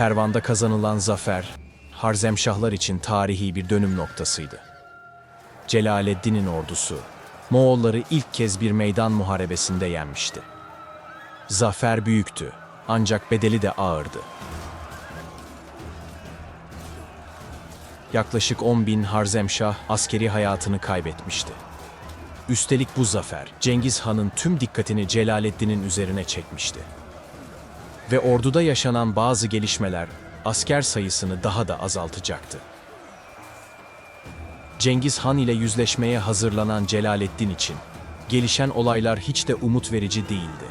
Pervan'da kazanılan zafer, Harzemşahlar için tarihi bir dönüm noktasıydı. Celaleddin'in ordusu, Moğolları ilk kez bir meydan muharebesinde yenmişti. Zafer büyüktü, ancak bedeli de ağırdı. Yaklaşık 10 bin Harzemşah askeri hayatını kaybetmişti. Üstelik bu zafer, Cengiz Han'ın tüm dikkatini Celaleddin'in üzerine çekmişti. Ve orduda yaşanan bazı gelişmeler asker sayısını daha da azaltacaktı. Cengiz Han ile yüzleşmeye hazırlanan Celaleddin için gelişen olaylar hiç de umut verici değildi.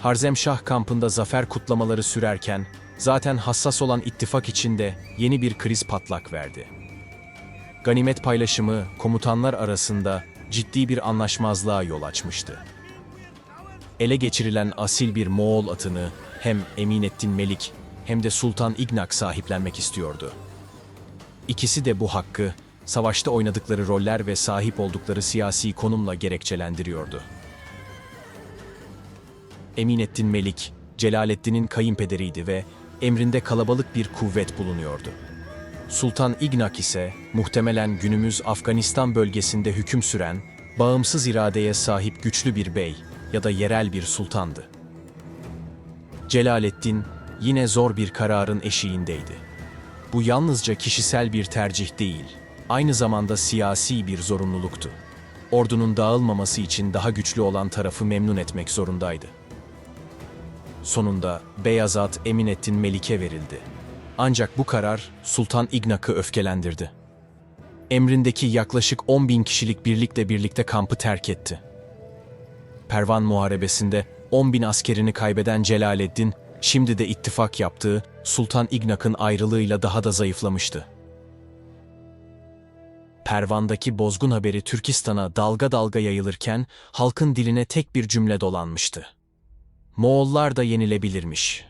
Harzemşah kampında zafer kutlamaları sürerken zaten hassas olan ittifak içinde yeni bir kriz patlak verdi. Ganimet paylaşımı komutanlar arasında ciddi bir anlaşmazlığa yol açmıştı. Ele geçirilen asil bir Moğol atını hem Eminettin Melik hem de Sultan İgnak sahiplenmek istiyordu. İkisi de bu hakkı savaşta oynadıkları roller ve sahip oldukları siyasi konumla gerekçelendiriyordu. Eminettin Melik, Celaleddin'in kayınpederiydi ve emrinde kalabalık bir kuvvet bulunuyordu. Sultan İgnak ise muhtemelen günümüz Afganistan bölgesinde hüküm süren, bağımsız iradeye sahip güçlü bir bey ya da yerel bir sultandı. Celaleddin yine zor bir kararın eşiğindeydi. Bu yalnızca kişisel bir tercih değil, aynı zamanda siyasi bir zorunluluktu. Ordunun dağılmaması için daha güçlü olan tarafı memnun etmek zorundaydı. Sonunda Beyazat Eminettin Melik'e verildi. Ancak bu karar Sultan İgnak'ı öfkelendirdi. Emrindeki yaklaşık 10 bin kişilik birlikle birlikte kampı terk etti. Pervan Muharebesi'nde 10 bin askerini kaybeden Celaleddin, şimdi de ittifak yaptığı Sultan İgnak'ın ayrılığıyla daha da zayıflamıştı. Pervan'daki bozgun haberi Türkistan'a dalga dalga yayılırken halkın diline tek bir cümle dolanmıştı. Moğollar da yenilebilirmiş.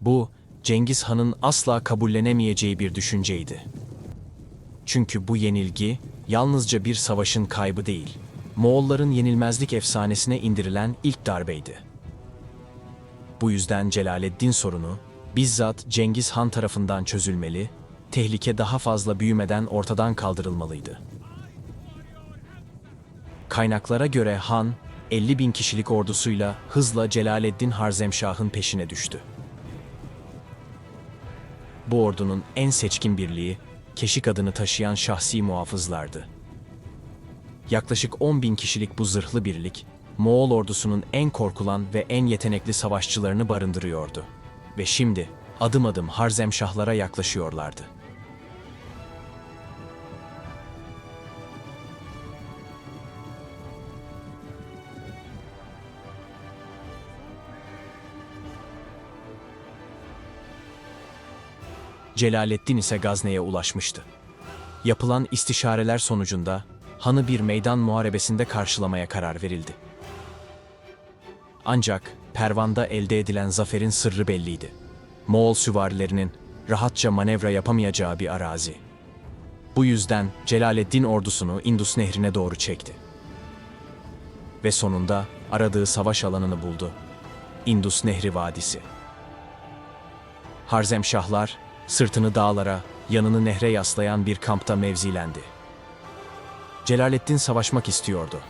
Bu, Cengiz Han'ın asla kabullenemeyeceği bir düşünceydi. Çünkü bu yenilgi yalnızca bir savaşın kaybı değil, Moğolların yenilmezlik efsanesine indirilen ilk darbeydi. Bu yüzden Celaleddin sorunu bizzat Cengiz Han tarafından çözülmeli, tehlike daha fazla büyümeden ortadan kaldırılmalıydı. Kaynaklara göre Han, 50 bin kişilik ordusuyla hızla Celaleddin Harzemşah'ın peşine düştü. Bu ordunun en seçkin birliği, Keşik adını taşıyan şahsi muhafızlardı. Yaklaşık 10 bin kişilik bu zırhlı birlik, Moğol ordusunun en korkulan ve en yetenekli savaşçılarını barındırıyordu. Ve şimdi adım adım Harzemşahlara yaklaşıyorlardı. Celaleddin ise Gazne'ye ulaşmıştı. Yapılan istişareler sonucunda hanı bir meydan muharebesinde karşılamaya karar verildi. Ancak Pervan'da elde edilen zaferin sırrı belliydi. Moğol süvarilerinin rahatça manevra yapamayacağı bir arazi. Bu yüzden Celaleddin ordusunu Indus Nehri'ne doğru çekti. Ve sonunda aradığı savaş alanını buldu. Indus Nehri Vadisi. Harzemşahlar sırtını dağlara, yanını nehre yaslayan bir kampta mevzilendi. Celaleddin savaşmak istiyordu.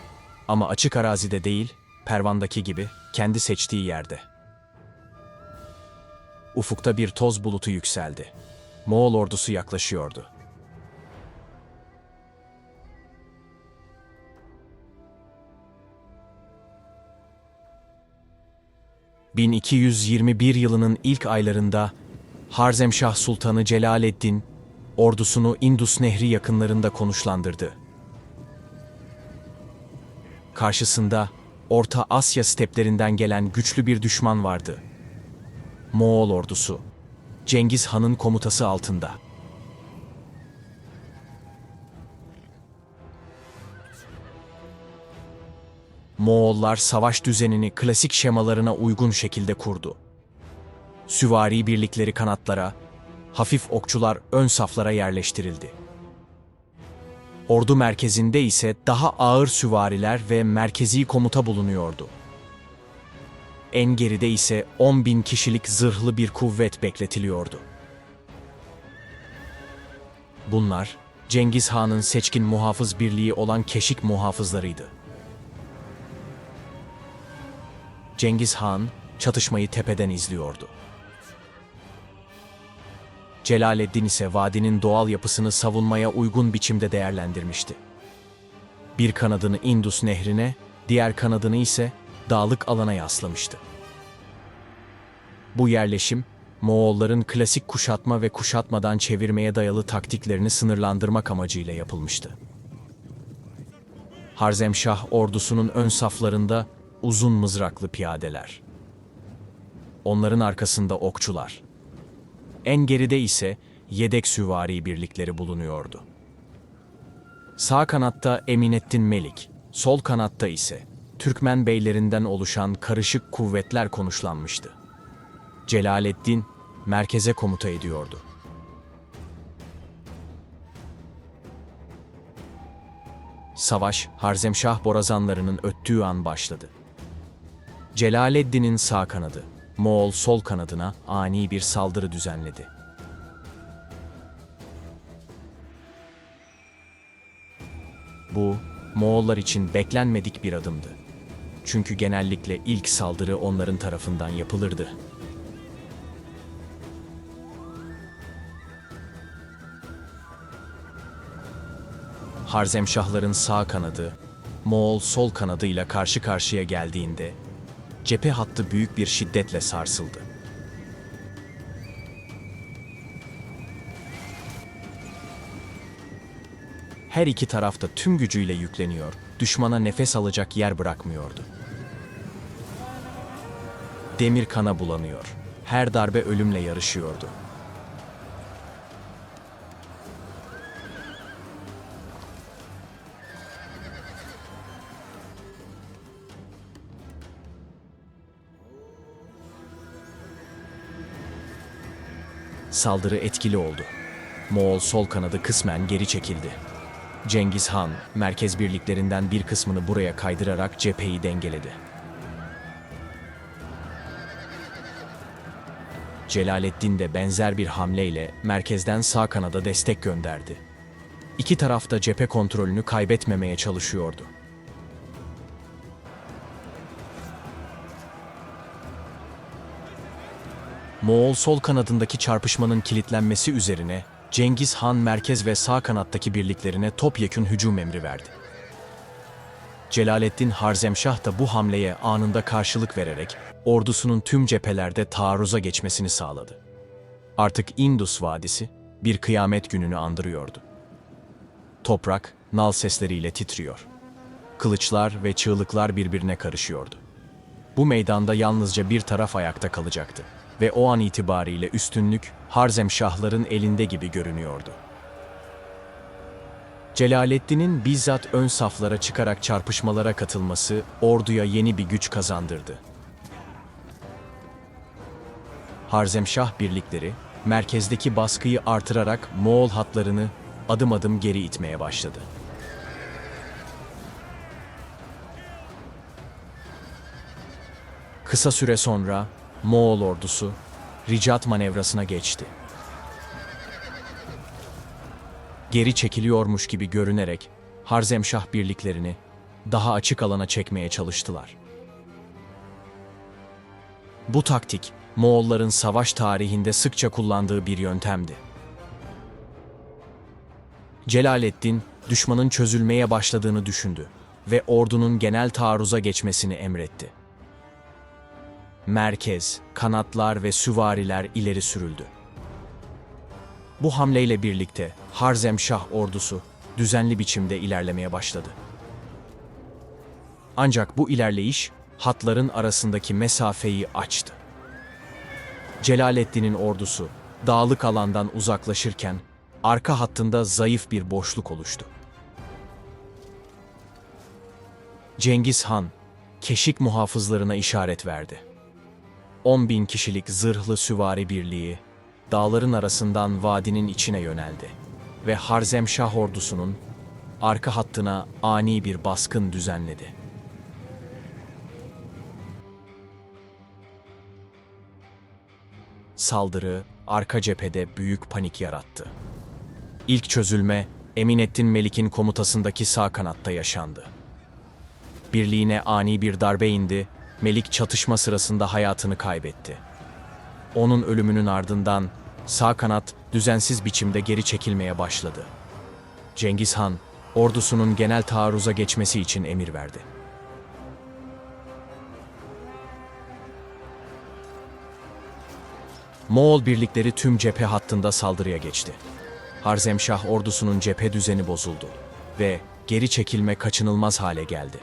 Ama açık arazide değil, Pervan'daki gibi kendi seçtiği yerde. Ufukta bir toz bulutu yükseldi. Moğol ordusu yaklaşıyordu. ...1221 yılının ilk aylarında Harzemşah Sultanı Celaleddin ordusunu Indus Nehri yakınlarında konuşlandırdı. Karşısında Orta Asya steplerinden gelen güçlü bir düşman vardı. Moğol ordusu. Cengiz Han'ın komutası altında. Moğollar savaş düzenini klasik şemalarına uygun şekilde kurdu süvari birlikleri kanatlara, hafif okçular ön saflara yerleştirildi. Ordu merkezinde ise daha ağır süvariler ve merkezi komuta bulunuyordu. En geride ise 10 bin kişilik zırhlı bir kuvvet bekletiliyordu. Bunlar, Cengiz Han'ın seçkin muhafız birliği olan Keşik muhafızlarıydı. Cengiz Han, çatışmayı tepeden izliyordu. Celaleddin ise vadinin doğal yapısını savunmaya uygun biçimde değerlendirmişti. Bir kanadını Indus nehrine, diğer kanadını ise dağlık alana yaslamıştı. Bu yerleşim, Moğolların klasik kuşatma ve kuşatmadan çevirmeye dayalı taktiklerini sınırlandırmak amacıyla yapılmıştı. Harzemşah ordusunun ön saflarında uzun mızraklı piyadeler. Onların arkasında okçular. En geride ise yedek süvari birlikleri bulunuyordu. Sağ kanatta Eminettin Melik, sol kanatta ise Türkmen beylerinden oluşan karışık kuvvetler konuşlanmıştı. Celaleddin merkeze komuta ediyordu. Savaş, Harzemşah borazanlarının öttüğü an başladı. Celaleddin'in sağ kanadı, Moğol sol kanadına ani bir saldırı düzenledi. Bu, Moğollar için beklenmedik bir adımdı. Çünkü genellikle ilk saldırı onların tarafından yapılırdı. Harzemşahların sağ kanadı, Moğol sol kanadıyla karşı karşıya geldiğinde cephe hattı büyük bir şiddetle sarsıldı. Her iki tarafta tüm gücüyle yükleniyor, düşmana nefes alacak yer bırakmıyordu. Demir kana bulanıyor, her darbe ölümle yarışıyordu. Saldırı etkili oldu. Moğol sol kanadı kısmen geri çekildi. Cengiz Han, merkez birliklerinden bir kısmını buraya kaydırarak cepheyi dengeledi. Celaleddin de benzer bir hamleyle merkezden sağ kanada destek gönderdi. İki taraf da cephe kontrolünü kaybetmemeye çalışıyordu. Moğol sol kanadındaki çarpışmanın kilitlenmesi üzerine Cengiz Han merkez ve sağ kanattaki birliklerine topyekün hücum emri verdi. Celaleddin Harzemşah da bu hamleye anında karşılık vererek ordusunun tüm cephelerde taarruza geçmesini sağladı. Artık Indus Vadisi bir kıyamet gününü andırıyordu. Toprak nal sesleriyle titriyor. Kılıçlar ve çığlıklar birbirine karışıyordu. Bu meydanda yalnızca bir taraf ayakta kalacaktı ve o an itibariyle üstünlük Harzemşahların elinde gibi görünüyordu. Celaleddin'in bizzat ön saflara çıkarak çarpışmalara katılması orduya yeni bir güç kazandırdı. Harzemşah birlikleri merkezdeki baskıyı artırarak Moğol hatlarını adım adım geri itmeye başladı. Kısa süre sonra Moğol ordusu ricat manevrasına geçti. Geri çekiliyormuş gibi görünerek Harzemşah birliklerini daha açık alana çekmeye çalıştılar. Bu taktik Moğolların savaş tarihinde sıkça kullandığı bir yöntemdi. Celaleddin düşmanın çözülmeye başladığını düşündü ve ordunun genel taarruza geçmesini emretti merkez, kanatlar ve süvariler ileri sürüldü. Bu hamleyle birlikte Harzemşah ordusu düzenli biçimde ilerlemeye başladı. Ancak bu ilerleyiş hatların arasındaki mesafeyi açtı. Celaleddin'in ordusu dağlık alandan uzaklaşırken arka hattında zayıf bir boşluk oluştu. Cengiz Han, keşik muhafızlarına işaret verdi. 10 bin kişilik zırhlı süvari birliği dağların arasından vadinin içine yöneldi ve Harzemşah ordusunun arka hattına ani bir baskın düzenledi. Saldırı arka cephede büyük panik yarattı. İlk çözülme Eminettin Melik'in komutasındaki sağ kanatta yaşandı. Birliğine ani bir darbe indi, Melik çatışma sırasında hayatını kaybetti. Onun ölümünün ardından sağ kanat düzensiz biçimde geri çekilmeye başladı. Cengiz Han, ordusunun genel taarruza geçmesi için emir verdi. Moğol birlikleri tüm cephe hattında saldırıya geçti. Harzemşah ordusunun cephe düzeni bozuldu ve geri çekilme kaçınılmaz hale geldi.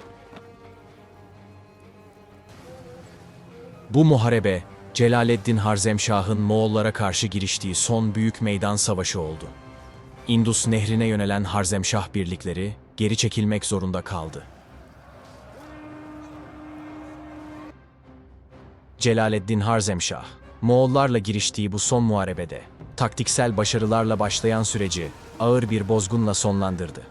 Bu muharebe, Celaleddin Harzemşah'ın Moğollara karşı giriştiği son büyük meydan savaşı oldu. Indus nehrine yönelen Harzemşah birlikleri geri çekilmek zorunda kaldı. Celaleddin Harzemşah, Moğollarla giriştiği bu son muharebede, taktiksel başarılarla başlayan süreci ağır bir bozgunla sonlandırdı.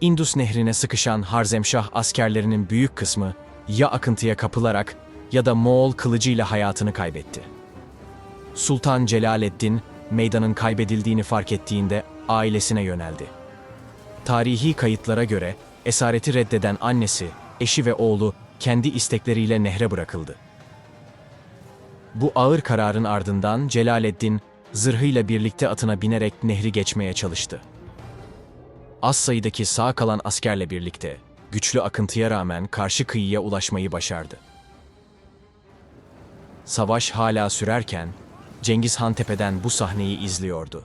Indus nehrine sıkışan Harzemşah askerlerinin büyük kısmı ya akıntıya kapılarak ya da Moğol kılıcıyla hayatını kaybetti. Sultan Celaleddin meydanın kaybedildiğini fark ettiğinde ailesine yöneldi. Tarihi kayıtlara göre esareti reddeden annesi, eşi ve oğlu kendi istekleriyle nehre bırakıldı. Bu ağır kararın ardından Celaleddin zırhıyla birlikte atına binerek nehri geçmeye çalıştı. Az sayıdaki sağ kalan askerle birlikte güçlü akıntıya rağmen karşı kıyıya ulaşmayı başardı. Savaş hala sürerken Cengiz Han tepeden bu sahneyi izliyordu.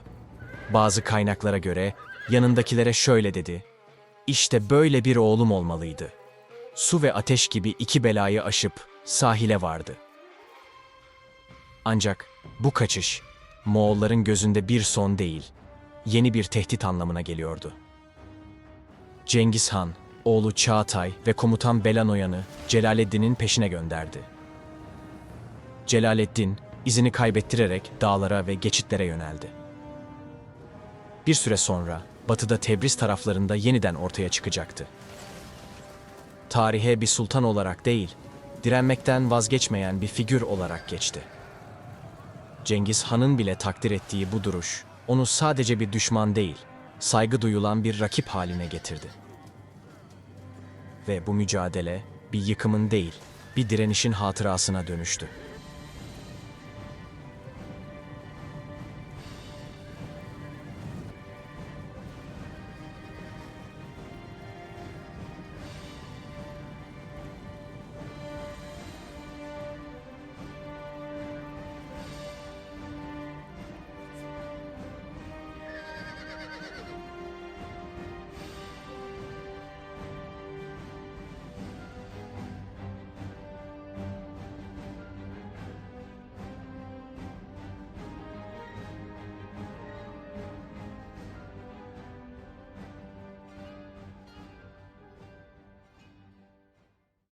Bazı kaynaklara göre yanındakilere şöyle dedi: "İşte böyle bir oğlum olmalıydı. Su ve ateş gibi iki belayı aşıp sahile vardı." Ancak bu kaçış Moğolların gözünde bir son değil, yeni bir tehdit anlamına geliyordu. Cengiz Han, oğlu Çağatay ve komutan Belanoyan'ı Celaleddin'in peşine gönderdi. Celaleddin, izini kaybettirerek dağlara ve geçitlere yöneldi. Bir süre sonra batıda Tebriz taraflarında yeniden ortaya çıkacaktı. Tarihe bir sultan olarak değil, direnmekten vazgeçmeyen bir figür olarak geçti. Cengiz Han'ın bile takdir ettiği bu duruş, onu sadece bir düşman değil, saygı duyulan bir rakip haline getirdi. Ve bu mücadele bir yıkımın değil, bir direnişin hatırasına dönüştü.